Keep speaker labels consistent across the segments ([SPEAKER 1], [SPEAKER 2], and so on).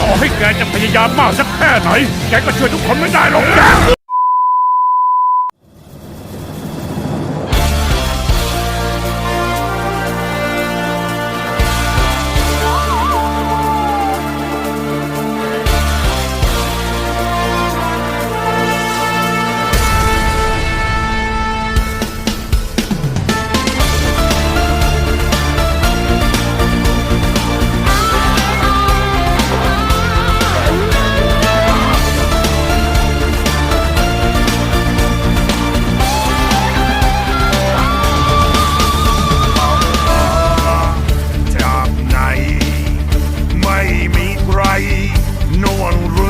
[SPEAKER 1] ต่อให้แกจะพยายามมากสักแค่ไหน แกก็ช่วยทุกคนไม่ได้หรอกนะ
[SPEAKER 2] no one would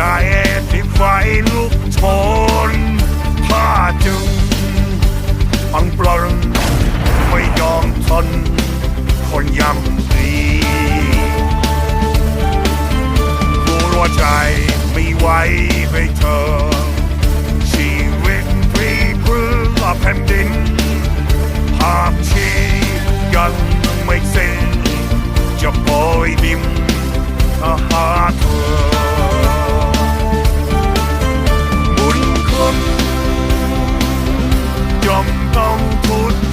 [SPEAKER 2] ใจที่ไฟลุกโชนผ้าจึงอังปลนไม่ยอมทนคนยังดีรู้ว่าใจไม่ไหวให้เธอ ชีวิตพรีพรือแผ่นดิน ต้องพูด